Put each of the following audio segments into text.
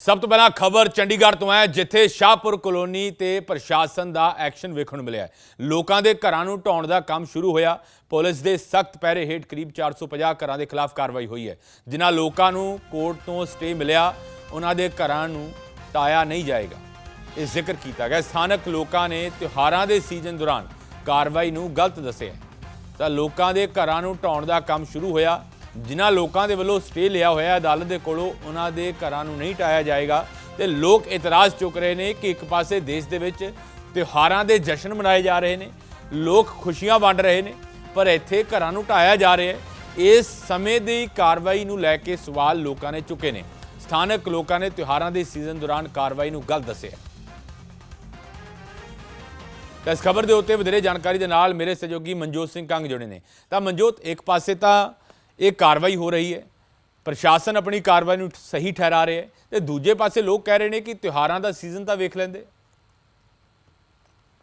ਸਭ ਤੋਂ ਪਹਿਲਾਂ ਖਬਰ ਚੰਡੀਗੜ੍ਹ ਤੋਂ ਹੈ, ਜਿੱਥੇ ਸ਼ਾਹਪੁਰ ਕਲੋਨੀ ਤੇ ਪ੍ਰਸ਼ਾਸਨ ਦਾ ਐਕਸ਼ਨ ਵੇਖਣ ਨੂੰ ਮਿਲਿਆ ਲੋਕਾਂ ਦੇ ਘਰਾਂ ਨੂੰ ਢਾਉਣ ਦਾ ਕੰਮ ਸ਼ੁਰੂ ਹੋਇਆ। ਪੁਲਿਸ ਦੇ ਸਖਤ ਪਹਿਰੇ ਹੇਠ ਕਰੀਬ 450 ਘਰਾਂ ਦੇ ਖਿਲਾਫ ਕਾਰਵਾਈ ਹੋਈ ਹੈ। ਜਿਨ੍ਹਾਂ ਲੋਕਾਂ ਨੂੰ ਕੋਰਟ ਤੋਂ ਸਟੇ ਮਿਲਿਆ, ਉਹਨਾਂ ਦੇ ਘਰਾਂ ਨੂੰ ਢਾਇਆ ਨਹੀਂ ਜਾਏਗਾ। ਇਹ ਜ਼ਿਕਰ ਕੀਤਾ ਗਿਆ। ਸਥਾਨਕ ਲੋਕਾਂ ਨੇ ਤਿਉਹਾਰਾਂ ਦੇ ਸੀਜ਼ਨ ਦੌਰਾਨ ਕਾਰਵਾਈ ਨੂੰ ਗਲਤ ਦੱਸਿਆ ਤਾਂ ਲੋਕਾਂ ਦੇ ਘਰਾਂ ਨੂੰ ਢਾਉਣ ਦਾ ਕੰਮ ਸ਼ੁਰੂ ਹੋਇਆ। ਜਿਨ੍ਹਾਂ ਲੋਕਾਂ ਦੇ ਵੱਲੋਂ ਸਟੇ ਲਿਆ ਹੋਇਆ ਅਦਾਲਤ ਦੇ ਕੋਲੋਂ ਉਹਨਾਂ ਦੇ ਘਰਾਂ ਨੂੰ ਨਹੀਂ ਢਾਇਆ ਜਾਏਗਾ ਤੇ ਲੋਕ ਇਤਰਾਜ਼ ਚੁੱਕ ਰਹੇ ਨੇ ਕਿ ਇੱਕ ਪਾਸੇ ਦੇਸ਼ ਦੇ ਵਿੱਚ ਤਿਉਹਾਰਾਂ ਦੇ ਜਸ਼ਨ ਮਨਾਏ ਜਾ ਰਹੇ ਨੇ, ਲੋਕ ਖੁਸ਼ੀਆਂ ਵੰਡ ਰਹੇ ਨੇ, ਪਰ ਇੱਥੇ ਘਰਾਂ ਨੂੰ ਢਾਇਆ ਜਾ ਰਿਹਾ ਹੈ। ਇਸ ਸਮੇਂ ਦੀ ਕਾਰਵਾਈ ਨੂੰ ਲੈ ਕੇ ਸਵਾਲ ਲੋਕਾਂ ਨੇ ਚੁੱਕੇ ਨੇ। ਸਥਾਨਕ ਲੋਕਾਂ ਨੇ ਤਿਉਹਾਰਾਂ ਦੇ ਸੀਜ਼ਨ ਦੌਰਾਨ ਕਾਰਵਾਈ ਨੂੰ ਗਲਤ ਦੱਸਿਆ। ਤਾਂ ਇਸ ਖਬਰ ਦੇ ਉੱਤੇ ਵਧੇਰੇ ਜਾਣਕਾਰੀ ਦੇ ਨਾਲ ਮੇਰੇ ਸਹਿਯੋਗੀ ਮਨਜੋਤ ਸਿੰਘ ਕੰਗ ਜੁੜੇ ਨੇ। ਤਾਂ ਮਨਜੋਤ, ਇੱਕ ਪਾਸੇ ਤਾਂ ਇਹ ਕਾਰਵਾਈ ਹੋ ਰਹੀ ਹੈ। ਪ੍ਰਸ਼ਾਸਨ ਆਪਣੀ ਕਾਰਵਾਈ ਨੂੰ ਸਹੀ ਠਹਿਰਾ ਰਿਹਾ ਹੈ ਤੇ ਦੂਜੇ ਪਾਸੇ ਲੋਕ ਕਹਿ ਰਹੇ ਨੇ ਕਿ ਤਿਉਹਾਰਾਂ ਦਾ ਸੀਜ਼ਨ ਤਾਂ ਵੇਖ ਲੈਂਦੇ।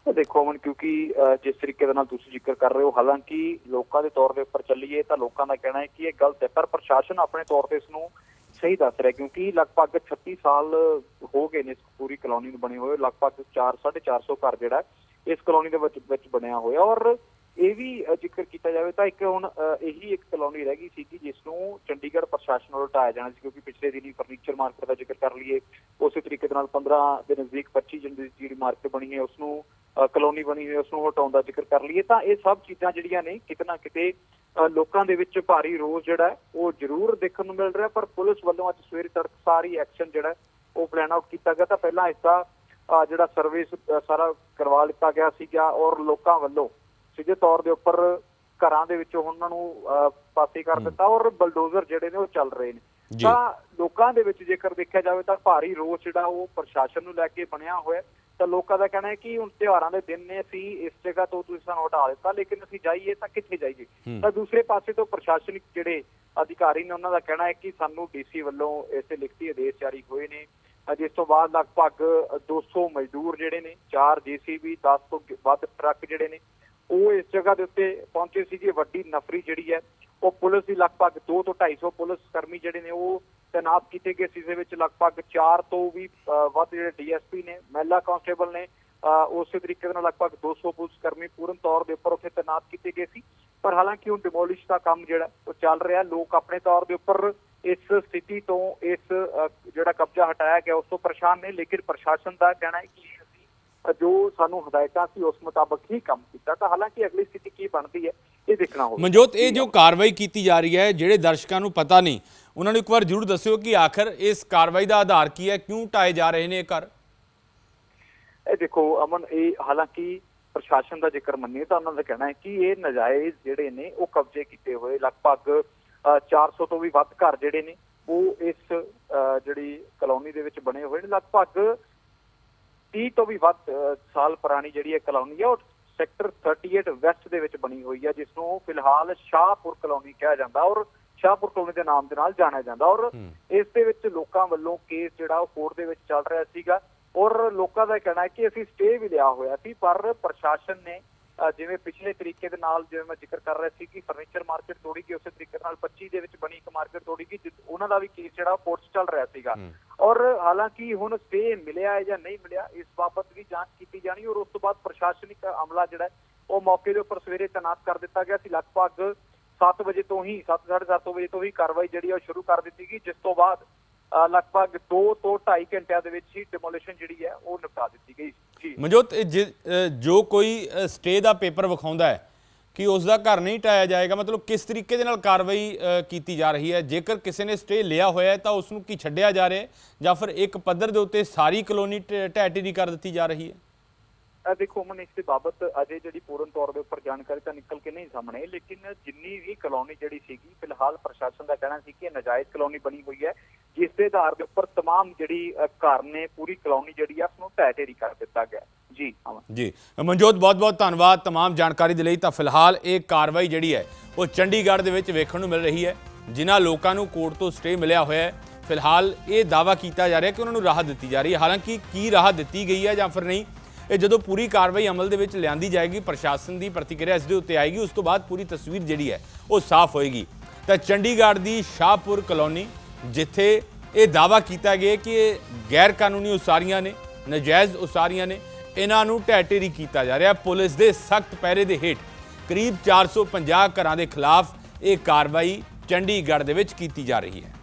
ਦੇਖੋ ਅਮਨ, ਕਿਉਂਕਿ ਜਿਸ ਤਰੀਕੇ ਦੇ ਨਾਲ ਤੁਸੀਂ ਜ਼ਿਕਰ ਕਰ ਰਹੇ ਹੋ, ਹਾਲਾਂਕਿ ਲੋਕਾਂ ਦੇ ਤੌਰ ਦੇ ਉੱਪਰ ਚੱਲੀਏ ਤਾਂ ਲੋਕਾਂ ਦਾ ਕਹਿਣਾ ਹੈ ਕਿ ਇਹ ਗਲਤ ਹੈ, ਪਰ ਪ੍ਰਸ਼ਾਸਨ ਆਪਣੇ ਤੌਰ ਤੇ ਇਸ ਨੂੰ ਸਹੀ ਦੱਸ ਰਿਹਾ ਕਿਉਂਕਿ ਲਗਭਗ 36 ਸਾਲ ਹੋ ਗਏ ਨੇ ਇਸ ਪੂਰੀ ਕਲੋਨੀ ਨੂੰ ਬਣੇ ਹੋਏ, ਲਗਭਗ 4 450 ਘਰ ਜਿਹੜਾ ਇਸ ਕਲੋਨੀ ਦੇ ਵਿੱਚ ਵਿੱਚ ਬਣਿਆ ਹੋਇਆ ਔਰ ਇਹ ਵੀ ਜ਼ਿਕਰ ਕੀਤਾ ਜਾਵੇ ਤਾਂ ਇੱਕ ਹੁਣ ਇਹੀ ਇੱਕ ਕਲੋਨੀ ਰਹਿ ਗਈ ਸੀ ਜਿਸ ਨੂੰ ਚੰਡੀਗੜ੍ਹ ਪ੍ਰਸ਼ਾਸਨ ਵੱਲੋਂ ਢਾਇਆ ਜਾਣਾ ਸੀ ਕਿਉਂਕਿ ਪਿਛਲੇ ਦਿਨੀ ਫਰਨੀਚਰ ਮਾਰਕੀਟ ਦਾ ਜ਼ਿਕਰ ਕਰ ਲਈਏ ਉਸੇ ਤਰੀਕੇ ਦੇ ਨਾਲ 15 ਦੇ ਨਜ਼ਦੀਕ 25 ਜਨਵਰੀ ਦੀ ਜਿਹੜੀ ਮਾਰਕੀਟ ਬਣੀ ਹੈ ਉਸ ਨੂੰ ਕਲੋਨੀ ਬਣੀ ਹੋਈ ਹੈ, ਉਸ ਨੂੰ ਹਟਾਉਣ ਦਾ ਜ਼ਿਕਰ ਕਰ ਲਈਏ ਤਾਂ ਇਹ ਸਭ ਚੀਜ਼ਾਂ ਜਿਹੜੀਆਂ ਨੇ ਕਿਤੇ ਨਾ ਕਿਤੇ ਲੋਕਾਂ ਦੇ ਵਿੱਚ ਭਾਰੀ ਰੋਸ ਜਿਹੜਾ ਹੈ, ਉਹ ਜ਼ਰੂਰ ਦੇਖਣ ਨੂੰ ਮਿਲ ਰਿਹਾ ਪਰ ਪੁਲਿਸ ਵੱਲੋਂ ਅੱਜ ਸਵੇਰੇ ਤੜਕ ਸਾਰੀ ਐਕਸ਼ਨ ਜਿਹੜਾ ਉਹ ਪਲਾਨ ਆਊਟ ਕੀਤਾ ਗਿਆ ਤਾਂ ਪਹਿਲਾਂ ਇਸ ਦਾ ਜਿਹੜਾ ਸਰਵੇ ਸਾਰਾ ਕਰਵਾ ਲਿੱਤਾ ਗਿਆ ਸੀਗਾ ਔਰ ਲੋਕਾਂ ਵੱਲੋਂ ਸਿੱਧੇ ਤੌਰ ਦੇ ਉੱਪਰ ਘਰਾਂ ਦੇ ਵਿੱਚੋਂ ਉਹਨਾਂ ਨੂੰ ਪਾਸੇ ਕਰ ਦਿੱਤਾ ਔਰ ਬਲਡੋਜ਼ਰ ਜਿਹੜੇ ਨੇ ਉਹ ਚੱਲ ਰਹੇ ਨੇ। ਤਾਂ ਲੋਕਾਂ ਦੇ ਵਿੱਚ ਜੇਕਰ ਦੇਖਿਆ ਜਾਵੇ ਤਾਂ ਭਾਰੀ ਰੋਸ ਜਿਹੜਾ ਉਹ ਪ੍ਰਸ਼ਾਸਨ ਨੂੰ ਲੈ ਕੇ ਬਣਿਆ ਹੋਇਆ। ਤਾਂ ਲੋਕਾਂ ਦਾ ਕਹਿਣਾ ਹੈ ਕਿ ਹੁਣ ਤਿਉਹਾਰਾਂ ਦੇ ਦਿਨ ਨੇ ਅਸੀਂ ਇਸ ਜਗ੍ਹਾ ਤੋਂ ਤੁਸੀਂ ਸਾਨੂੰ ਹਟਾ ਦਿੱਤਾ ਲੇਕਿਨ ਅਸੀਂ ਜਾਈਏ ਤਾਂ ਕਿੱਥੇ ਜਾਈਏ। ਤਾਂ ਦੂਸਰੇ ਪਾਸੇ ਤੋਂ ਪ੍ਰਸ਼ਾਸਨਿਕ ਜਿਹੜੇ ਅਧਿਕਾਰੀ ਨੇ ਉਹਨਾਂ ਦਾ ਕਹਿਣਾ ਹੈ ਕਿ ਸਾਨੂੰ ਡੀਸੀ ਵੱਲੋਂ ਇਸੇ ਲਿਖਤੀ ਆਦੇਸ਼ ਜਾਰੀ ਹੋਏ ਨੇ ਜਿਸ ਤੋਂ ਬਾਅਦ ਲਗਭਗ 200 ਮਜ਼ਦੂਰ ਜਿਹੜੇ ਨੇ 4 ਜੀਸੀਬੀ 10 ਤੋਂ ਵੱਧ ਟਰੱਕ ਜਿਹੜੇ ਨੇ ਉਹ ਇਸ ਜਗ੍ਹਾ ਦੇ ਉੱਤੇ ਪਹੁੰਚੇ ਸੀਗੇ। ਵੱਡੀ ਨਫਰੀ ਜਿਹੜੀ ਹੈ ਉਹ ਪੁਲਿਸ ਦੀ ਲਗਭਗ 2 ਤੋਂ 250 ਪੁਲਿਸ ਕਰਮੀ ਜਿਹੜੇ ਨੇ ਉਹ ਤੈਨਾਤ ਕੀਤੇ ਗਏ ਸੀ। ਦੇ ਵਿੱਚ ਲਗਭਗ 4 ਤੋਂ ਵੀ ਵੱਧ ਜਿਹੜੇ ਡੀਐਸਪੀ ਨੇ ਮਹਿਲਾ ਕਾਂਸਟੇਬਲ ਨੇ ਅਹ, ਉਸੇ ਤਰੀਕੇ ਦੇ ਨਾਲ ਲਗਭਗ 200 ਪੁਲਿਸ ਕਰਮੀ ਪੂਰਨ ਤੌਰ ਦੇ ਉੱਪਰ ਉੱਥੇ ਤੈਨਾਤ ਕੀਤੇ ਗਏ ਸੀ। ਪਰ ਹਾਲਾਂਕਿ ਹੁਣ ਡਿਮੋਲਿਸ਼ ਦਾ ਕੰਮ ਜਿਹੜਾ ਉਹ ਚੱਲ ਰਿਹਾ। ਲੋਕ ਆਪਣੇ ਤੌਰ ਦੇ ਉੱਪਰ ਇਸ ਸਥਿਤੀ ਤੋਂ ਇਸ ਜਿਹੜਾ ਕਬਜ਼ਾ ਹਟਾਇਆ ਗਿਆ ਉਸ ਤੋਂ ਪਰੇਸ਼ਾਨ ਨੇ। ਲੇਕਿਨ ਪ੍ਰਸ਼ਾਸਨ ਦਾ ਕਹਿਣਾ ਹੈ ਕਿ ਜੋ ਸਾਨੂੰ ਹਦਾਇਤਾਂ ਸੀ ਉਸ ਮੁਤਾਬਕ ਹੀ ਕੰਮ ਕੀਤਾ। ਤਾਂ ਹਾਲਾਂਕਿ ਅਗਲੀ ਸਥਿਤੀ ਕੀ ਬਣਦੀ ਹੈ ਇਹ ਦੇਖਣਾ ਹੋਵੇਗਾ। ਮਨਜੋਤ ਇਹ ਜੋ ਕਾਰਵਾਈ ਕੀਤੀ ਜਾ ਰਹੀ ਹੈ ਜਿਹੜੇ ਦਰਸ਼ਕਾਂ ਨੂੰ ਪਤਾ ਨਹੀਂ ਉਹਨਾਂ ਨੂੰ ਇੱਕ ਵਾਰ ਜ਼ਰੂਰ ਦੱਸਿਓ ਕਿ ਆਖਰ ਇਸ ਕਾਰਵਾਈ ਦਾ ਆਧਾਰ ਕੀ ਹੈ ਕਿਉਂ ਢਾਏ ਜਾ ਰਹੇ ਨੇ ਇਹ ਘਰ? ਇਹ ਦੇਖੋ ਅਮਨ ਇਹ ਹਾਲਾਂਕਿ ਪ੍ਰਸ਼ਾਸਨ ਦਾ ਜ਼ਿਕਰ ਮੰਨੀਏ ਤਾਂ ਉਹਨਾਂ ਦਾ ਕਹਿਣਾ ਹੈ ਕਿ ਇਹ ਨਜਾਇਜ਼ ਜਿਹੜੇ ਨੇ ਉਹ ਕਬਜ਼ੇ ਕੀਤੇ ਹੋਏ ਲਗਭਗ ਅ, 400 ਤੋਂ ਵੀ ਵੱਧ ਘਰ ਜਿਹੜੇ ਨੇ ਉਹ ਇਸ ਜਿਹੜੀ ਕਲੋਨੀ ਦੇ ਵਿੱਚ ਬਣੇ ਹੋਏ ਨੇ। ਲਗਭਗ 30 ਤੋਂ ਵੀ ਵੱਧ ਸਾਲ ਪੁਰਾਣੀ ਜਿਹੜੀ ਇਹ ਕਲੋਨੀ ਹੈ ਉਹ ਸੈਕਟਰ 38 ਵੈਸਟ ਦੇ ਵਿੱਚ ਬਣੀ ਹੋਈ ਹੈ ਜਿਸ ਨੂੰ ਫਿਲਹਾਲ ਸ਼ਾਹਪੁਰ ਕਲੋਨੀ ਕਿਹਾ ਜਾਂਦਾ ਔਰ ਸ਼ਾਹਪੁਰ ਕਲੋਨੀ ਦੇ ਨਾਮ ਦੇ ਨਾਲ ਜਾਣਿਆ ਜਾਂਦਾ ਔਰ। ਇਸ ਦੇ ਵਿੱਚ ਲੋਕਾਂ ਵੱਲੋਂ ਕੇਸ ਜਿਹੜਾ ਉਹ ਕੋਰਟ ਦੇ ਵਿੱਚ ਚੱਲ ਰਿਹਾ ਸੀਗਾ ਔਰ ਲੋਕਾਂ ਦਾ ਕਹਿਣਾ ਹੈ ਕਿ ਅਸੀਂ ਸਟੇ ਵੀ ਲਿਆ ਹੋਇਆ ਸੀ ਪਰ ਪ੍ਰਸ਼ਾਸਨ ਨੇ ਜਿਵੇਂ ਪਿਛਲੇ ਤਰੀਕੇ ਦੇ ਨਾਲ ਜਿਵੇਂ ਮੈਂ ਜ਼ਿਕਰ ਕਰ ਰਿਹਾ ਸੀ ਕਿ ਫਰਨੀਚਰ ਮਾਰਕੀਟ ਤੋੜੀ ਗਈ ਉਸੇ ਤਰੀਕੇ ਨਾਲ 25 ਦੇ ਵਿੱਚ ਬਣੀ ਇੱਕ ਮਾਰਕੀਟ ਤੋੜੀ ਗਈ ਜਿਸ- ਉਹਨਾਂ ਦਾ ਵੀ ਕੇਸ ਜਿਹੜਾ ਕੋਰਟ ਚੱਲ ਰਿਹਾ ਸੀਗਾ। ਔਰ ਹਾਲਾਂਕਿ ਹੁਣ ਸਟੇ ਮਿਲਿਆ ਹੈ ਜਾਂ ਨਹੀਂ ਮਿਲਿਆ ਇਸ ਬਾਬਤ ਵੀ ਜਾਂਚ ਕੀਤੀ ਜਾਣੀ ਔਰ ਉਸ ਤੋਂ ਬਾਅਦ ਪ੍ਰਸ਼ਾਸਨਿਕ ਅਮਲਾ ਜਿਹੜਾ ਉਹ ਮੌਕੇ ਦੇ ਉੱਪਰ ਸਵੇਰੇ ਤੈਨਾਤ ਕਰ ਦਿੱਤਾ ਗਿਆ ਸੀ ਲਗਭਗ 7 ਵਜੇ ਤੋਂ ਹੀ 7:30 ਵਜੇ ਤੋਂ ਹੀ ਕਾਰਵਾਈ ਜਿਹੜੀ ਉਹ ਸ਼ੁਰੂ ਕਰ ਦਿੱਤੀ ਗਈ ਜਿਸ ਤੋਂ ਬਾਅਦ ਲਗਭਗ 2 ਤੋਂ 2.5 ਘੰਟਿਆਂ ਦੇ ਵਿੱਚ ਹੀ ਡਿਮੋਲੀਸ਼ਨ ਜਿਹੜੀ ਹੈ ਉਹ ਨਿਪਟਾ ਦਿੱਤੀ ਗਈ ਜੀ। ਮਨਜੋਤ ਜਿ- ਕੋਈ ਸਟੇ ਦਾ ਪੇਪਰ ਵਿਖਾਉਂਦਾ ਹੈ ਕਿ ਉਸ ਦਾ ਘਰ ਨਹੀਂ ਢਾਇਆ ਜਾਏਗਾ? ਮਤਲਬ ਕਿਸ ਤਰੀਕੇ ਦੇ ਨਾਲ ਕਾਰਵਾਈ ਕੀਤੀ ਜਾ ਰਹੀ ਹੈ? ਜੇਕਰ ਕਿਸੇ ਨੇ ਸਟੇ ਲਿਆ ਹੋਇਆ ਹੈ ਤਾਂ ਉਸ ਨੂੰ ਕੀ ਛੱਡਿਆ ਜਾ ਰਿਹਾ ਜਾਂ ਫਿਰ ਇੱਕ ਪੱਧਰ ਦੇ ਉੱਤੇ ਸਾਰੀ ਕਲੋਨੀ ਢਹਿ ਕਰ ਦਿੱਤੀ ਜਾ ਰਹੀ ਹੈ? ਦੇਖੋ ਮਨ ਇਸ ਦੇ ਬਾਬਤ ਅਜੇ ਜਿਹੜੀ ਪੂਰਨ ਤੌਰ ਦੇ ਉੱਪਰ ਜਾਣਕਾਰੀ ਤਾਂ ਨਿਕਲ ਕੇ ਨਹੀਂ ਸਾਹਮਣੇ ਲੇਕਿਨ ਜਿੰਨੀ ਵੀ ਕਲੋਨੀ ਜਿਹੜੀ ਸੀਗੀ ਫਿਲਹਾਲ ਪ੍ਰਸ਼ਾਸਨ ਦਾ ਕਹਿਣਾ ਸੀ ਕਿ ਨਾਜਾਇਜ਼ ਕਲੋਨੀ ਬਣੀ ਹੋਈ ਹੈ। ਜਿਸ ਦੇ ਆਧਾਰ ਦੇ ਉੱਪਰ तमाम ਜਿਹੜੀ ਅ, ਘਰ ਨੇ ਪੂਰੀ ਕਲੋਨੀ ਜਿਹੜੀ ਆ ਉਸ ਨੂੰ ਢਹਿ ਢੇਰੀ ਕਰ ਦਿੱਤਾ ਗਿਆ ਜੀ ਅਮਨ ਜੀ ਮਨਜੋਤ ਬਹੁਤ ਬਹੁਤ ਧੰਨਵਾਦ तमाम ਜਾਣਕਾਰੀ ਦੇ ਲਈ ਤਾਂ ਫਿਲਹਾਲ ਇਹ ਕਾਰਵਾਈ ਜਿਹੜੀ ਹੈ ਉਹ ਚੰਡੀਗੜ੍ਹ ਦੇ ਵਿੱਚ ਵੇਖਣ ਨੂੰ ਮਿਲ ਰਹੀ ਹੈ ਜਿਨ੍ਹਾਂ ਲੋਕਾਂ ਨੂੰ ਕੋਰਟ ਤੋਂ ਸਟੇ ਮਿਲਿਆ ਹੋਇਆ ਹੈ ਫਿਲਹਾਲ ਇਹ ਦਾਵਾ ਕੀਤਾ ਜਾ ਰਿਹਾ ਕਿ ਉਹਨਾਂ ਨੂੰ ਰਾਹਤ ਦਿੱਤੀ ਜਾ ਰਹੀ ਹੈ ਹਾਲਾਂਕਿ ਕੀ ਰਾਹਤ ਦਿੱਤੀ ਗਈ ਹੈ ਜਾਂ ਫਿਰ ਨਹੀਂ ਇਹ ਜਦੋਂ ਪੂਰੀ ਕਾਰਵਾਈ ਅਮਲ ਦੇ ਵਿੱਚ ਲਿਆਂਦੀ ਜਾਏਗੀ ਪ੍ਰਸ਼ਾਸਨ ਦੀ ਪ੍ਰਤੀਕਿਰਿਆ ਇਸ ਦੇ ਉੱਤੇ ਆਏਗੀ ਉਸ ਤੋਂ ਬਾਅਦ ਪੂਰੀ ਤਸਵੀਰ ਜਿਹੜੀ ਹੈ ਉਹ ਸਾਫ਼ ਹੋਏਗੀ ਤਾਂ ਚੰਡੀਗੜ੍ਹ ਦੀ ਸ਼ਾਹਪੁਰ ਕਲੋਨੀ ਜਿੱਥੇ ਇਹ ਦਾਵਾ ਕੀਤਾ ਗਿਆ ਕਿ ਇਹ ਗੈਰ ਕਾਨੂੰਨੀ ਉਸਾਰੀਆਂ ਨੇ, ਨਜਾਇਜ਼ ਉਸਾਰੀਆਂ ਨੇ, ਇਹਨਾਂ ਨੂੰ ਢਹਿ ਢੇਰੀ ਕੀਤਾ ਜਾ ਰਿਹਾ। ਪੁਲਿਸ ਦੇ ਸਖਤ ਪਹਿਰੇ ਦੇ ਹੇਠ ਕਰੀਬ 450 ਘਰਾਂ ਦੇ ਖਿਲਾਫ ਇਹ ਕਾਰਵਾਈ ਚੰਡੀਗੜ੍ਹ ਦੇ ਵਿੱਚ ਕੀਤੀ ਜਾ ਰਹੀ ਹੈ।